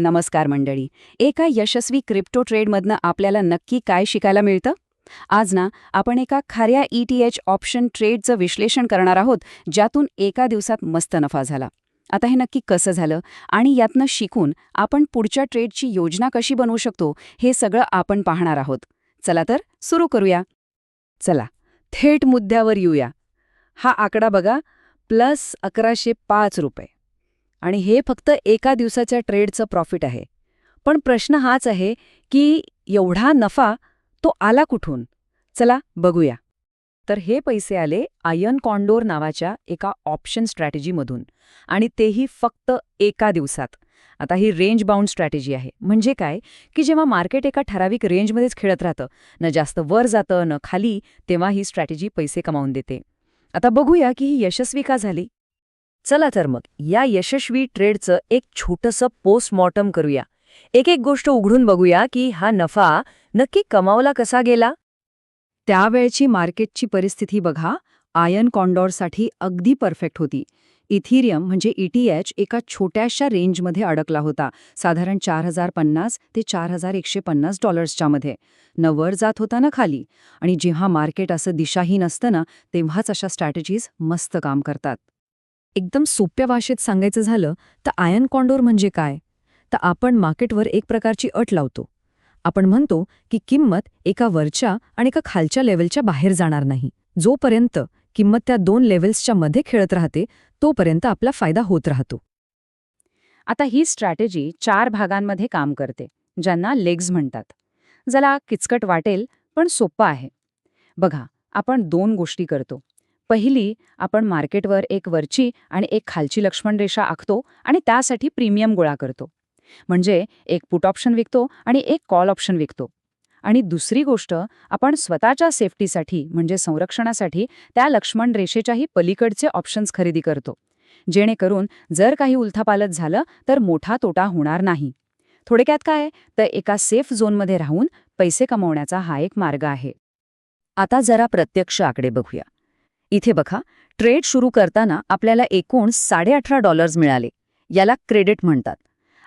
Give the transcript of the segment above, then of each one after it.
नमस्कार मंडळी. एका यशस्वी क्रिप्टो ट्रेडमधनं आपल्याला नक्की काय शिकायला मिळतं? आज ना आपण एका खऱ्या ई टी एच ऑप्शन ट्रेडचं विश्लेषण करणार आहोत ज्यातून एका दिवसात मस्त नफा झाला. आता हे नक्की कसं झालं आणि यातनं शिकून आपण पुढच्या ट्रेडची योजना कशी बनवू शकतो हे सगळं आपण पाहणार आहोत. चला तर सुरू करूया. चला थेट मुद्द्यावर येऊया. हा आकडा बघा प्लस अकराशे पाच रुपये. आणि हे फक्त एका दिवसाच्या ट्रेडचं प्रॉफिट आहे. पण प्रश्न हाच आहे की एवढा नफा तो आला कुठून? चला बघूया. तर हे पैसे आले आयन कॉन्डोर नावाच्या एका ऑप्शन स्ट्रॅटेजीमधून आणि तेही फक्त एका दिवसात. आता ही रेंज बाउंड स्ट्रॅटेजी आहे. म्हणजे काय? की जेव्हा मार्केट एका ठराविक रेंजमध्येच खेळत राहतं न जास्त वर जातं न खाली तेव्हा ही स्ट्रॅटेजी पैसे कमावून देते. आता बघूया की ही यशस्वी का झाली? चला तर मग या यशस्वी ट्रेडचं एक छोटंसं पोस्टमॉर्टम करूया. एक एक गोष्ट उघडून बघूया की हा नफा नक्की कमावला कसा गेला? त्यावेळची मार्केटची परिस्थिती बघा आयन कॉन्डॉरसाठी अगदी परफेक्ट होती. इथिरियम म्हणजे ईटीएच एका छोट्याशा रेंजमध्ये अडकला होता साधारण चार हजार पन्नास ते चार हजार एकशे पन्नास डॉलर्सच्या मध्ये. न वर जात होता ना खाली. आणि जेव्हा मार्केट असं दिशाहीन असतं ना तेव्हाच अशा स्ट्रॅटेजीज मस्त काम करतात. एकदम सोप्या भाषेत सांगायचं झालं तर आयन कॉन्डोर म्हणजे काय? तर आपण मार्केटवर एक प्रकारची अट लावतो. आपण म्हणतो की किंमत एका वरच्या आणि एका खालच्या लेवलच्या बाहेर जाणार नाही. जोपर्यंत किंमत त्या दोन लेव्हल्सच्या मध्ये खेळत राहते तोपर्यंत आपला फायदा होत राहतो. आता ही स्ट्रॅटेजी चार भागांमध्ये काम करते ज्यांना लेग्स म्हणतात. जला किचकट वाटेल पण सोप्पं आहे. बघा आपण दोन गोष्टी करतो. पहिली आपण मार्केटवर एक वरची आणि एक खालची लक्ष्मण रेषा आखतो आणि त्यासाठी प्रीमियम गोळा करतो. म्हणजे एक पुट ऑप्शन विकतो आणि एक कॉल ऑप्शन विकतो. आणि दुसरी गोष्ट आपण स्वतःच्या सेफ्टीसाठी म्हणजे संरक्षणासाठी त्या लक्ष्मण रेषेच्याही पलीकडचे ऑप्शन्स खरेदी करतो. जेणेकरून जर काही उलथापालत झालं तर मोठा तोटा होणार नाही. थोडक्यात काय? तर एका सेफ झोनमध्ये राहून पैसे कमवण्याचा हा एक मार्ग आहे. आता जरा प्रत्यक्ष आकडे बघूया. इथे बघा ट्रेड सुरू करताना आपल्याला एकूण साडेअठरा डॉलर्स मिळाले याला क्रेडिट म्हणतात.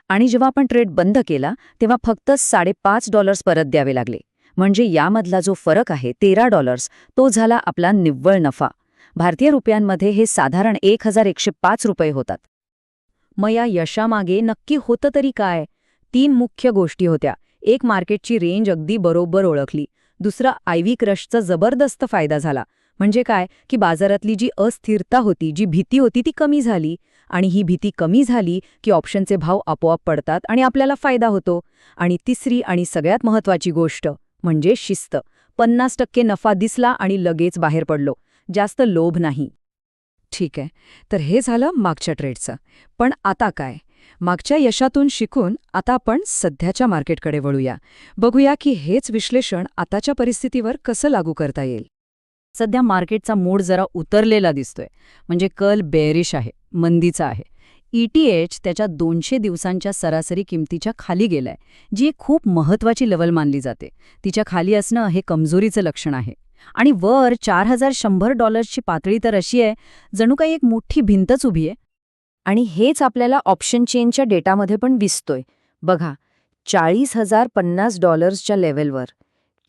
आणि जेव्हा आपण ट्रेड बंद केला तेव्हा फक्त साडेपाच डॉलर्स परत द्यावे लागले. म्हणजे यामधला जो फरक आहे तेरा डॉलर्स तो झाला आपला निव्वळ नफा. भारतीय रुपयांमध्ये हे साधारण एक हजार एकशे पाच रुपये होतात. मग या यशामागे नक्की होतं तरी काय? तीन मुख्य गोष्टी होत्या. एक मार्केटची रेंज अगदी बरोबर ओळखली. दुसरा आयव्ही क्रशचा जबरदस्त फायदा झाला. म्हणजे काय? की बाजारातली जी अस्थिरता होती जी भीती होती ती कमी झाली. आणि ही भीती कमी झाली की ऑप्शनचे भाव आपोआप पडतात आणि आपल्याला फायदा होतो. आणि तिसरी आणि सगळ्यात महत्वाची गोष्ट म्हणजे शिस्त. पन्नास टक्के नफा दिसला आणि लगेच बाहेर पडलो. जास्त लोभ नाही. ठीक आहे. तर हे झालं मागच्या ट्रेडचं. पण आता काय? मागच्या यशातून शिकून आता आपण सध्याच्या मार्केटकडे वळूया. बघूया की हेच विश्लेषण आताच्या परिस्थितीवर कसं लागू करता येईल. सध्या मार्केटचा मूड जरा उतरलेला दिसतोय. म्हणजे कल बेरिश आहे मंदीचा आहे. ईटीएच त्याच्या दोनशे दिवसांच्या सरासरी किमतीच्या खाली गेलाय जी एक खूप महत्वाची लेवल मानली जाते. तिच्या खाली असणं हे कमजोरीचं लक्षण आहे. आणि वर चार हजार शंभर डॉलर्सची पातळी तर अशी आहे जणू काही एक मोठी भिंतच उभी आहे. आणि हेच आपल्याला ऑप्शन चेनच्या डेटामध्ये पण दिसतोय. बघा चाळीस हजार पन्नास डॉलर्सच्या लेवलवर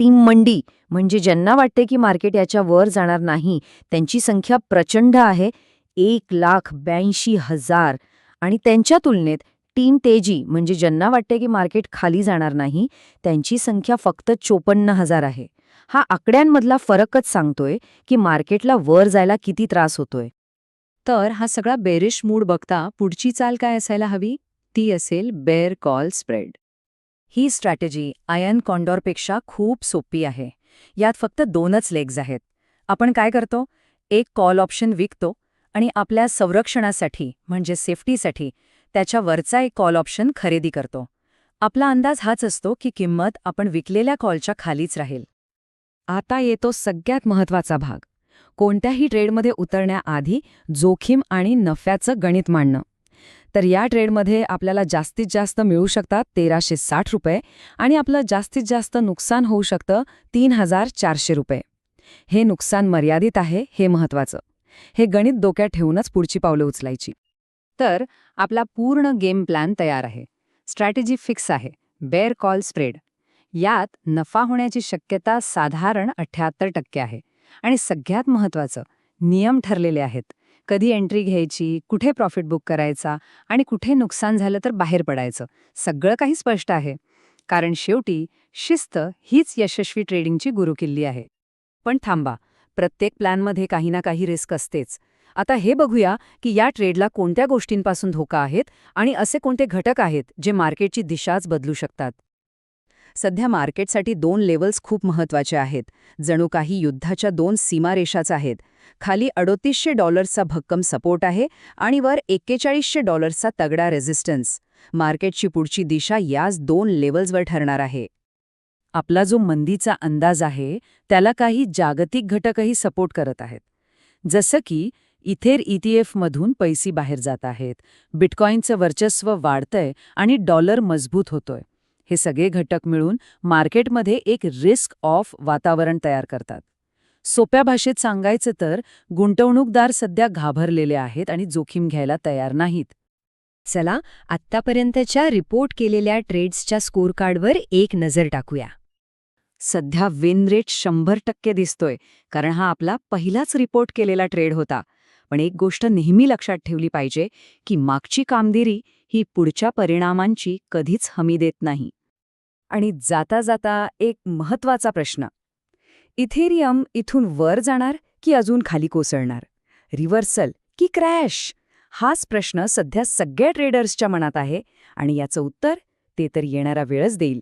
टीम मंडी. म्हणजे ज्यांना वाटते की मार्केट याच्या वर जाणार नाही त्यांची संख्या प्रचंड आहे. एक लाख ब्याऐंशी हजार. आणि त्यांच्या तुलनेत टीम तेजी म्हणजे ज्यांना वाटते की मार्केट खाली जाणार नाही त्यांची संख्या फक्त चोपन्न हजार आहे. हा आकड्यांमधला फरकच सांगतोय की मार्केटला वर जायला किती त्रास होतोय. तर हा सगळा बेरिश मूड बघता पुढची चाल काय असायला हवी? ती असेल बेअर कॉल स्प्रेड. ही स्ट्रॅटेजी आयन कॉन्डॉरपेक्षा खूप सोपी आहे. यात फक्त दोनच लेग्ज आहेत. आपण काय करतो? एक कॉल ऑप्शन विकतो आणि आपल्या संरक्षणासाठी म्हणजे सेफ्टीसाठी त्याच्या वरचा एक कॉल ऑप्शन खरेदी करतो. आपला अंदाज हाच असतो की किंमत आपण विकलेल्या कॉलच्या खालीच राहील. आता येतो सगळ्यात महत्त्वाचा भाग. कोणत्याही ट्रेडमध्ये उतरण्याआधी जोखीम आणि नफ्याचं गणित मांडणं. तर या ट्रेडमध्ये आपल्याला जास्तीत जास्त मिळू शकतात तेराशे साठ रुपये आणि आपलं जास्तीत जास्त नुकसान होऊ शकतं तीन हजार चारशे रुपये. हे नुकसान मर्यादित आहे हे महत्वाचं हे गणित डोक्यात ठेवूनच पुढची पावलं उचलायची. तर आपला पूर्ण गेम प्लॅन तयार आहे. स्ट्रॅटेजी फिक्स आहे. Bear call spread. यात नफा होण्याची शक्यता साधारण अठ्याहत्तर टक्के आहे. आणि सगळ्यात महत्त्वाचं नियम ठरलेले आहेत. कधी एंट्री घ्यायची कुठे प्रॉफिट बुक करायचा आणि कुठे नुकसान झालं तर बाहेर पडायचं. सगळं काही स्पष्ट आहे. कारण शेवटी शिस्त हीच यशस्वी ट्रेडिंगची गुरुकिल्ली आहे. पण थांबा प्रत्येक प्लॅनमध्ये काही ना काही रिस्क असतेच. आता हे बघूया की या ट्रेडला कोणत्या गोष्टींपासून धोका आहेत आणि असे कोणते घटक आहेत जे मार्केटची दिशाच बदलू शकतात. सध्या मार्केटसाठी दोन लेवल्स खूप महत्त्वाचे आहेत. जणू काही युद्धाच्या दोन सीमारेषाच आहेत. खाली अडोतीसशे डॉलर्सचा भक्कम सपोर्ट आहे आणि वर एक्केचाळीसशे डॉलर्सचा तगडा रेझिस्टन्स. मार्केटची पुढची दिशा याच दोन लेवल्सवर ठरणार आहे. आपला जो मंदीचा अंदाज आहे त्याला काही जागतिक घटकही सपोर्ट करत आहेत. जसं की इथेर ईटीएफमधून पैसे बाहेर जात आहेत. बिटकॉईनचं वर्चस्व वाढतंय आणि डॉलर मजबूत होतोय. हे सगळे घटक मिळून मार्केटमध्ये एक रिस्क ऑफ वातावरण तयार करतात. सोप्या भाषेत सांगायचं तर गुंतवणूकदार सध्या घाबरलेले आहेत आणि जोखीम घ्यायला तयार नाहीत. चला आत्तापर्यंतच्या रिपोर्ट केलेल्या ट्रेड्सच्या स्कोरकार्डवर एक नजर टाकूया. सध्या विन रेट शंभर टक्के दिसतोय कारण हा आपला पहिलाच रिपोर्ट केलेला ट्रेड होता. पण एक गोष्ट नेहमी लक्षात ठेवली पाहिजे की मागची कामगिरी ही पुढच्या परिणामांची कधीच हमी देत नाही. आणि जाता जाता एक महत्त्वाचा प्रश्न. इथेरियम इथून वर जाणार की अजून खाली कोसळणार? रिव्हर्सल की क्रॅश? हाच प्रश्न सध्या सगळ्या ट्रेडर्सच्या मनात आहे आणि याचं उत्तर ते तर येणारा वेळच देईल.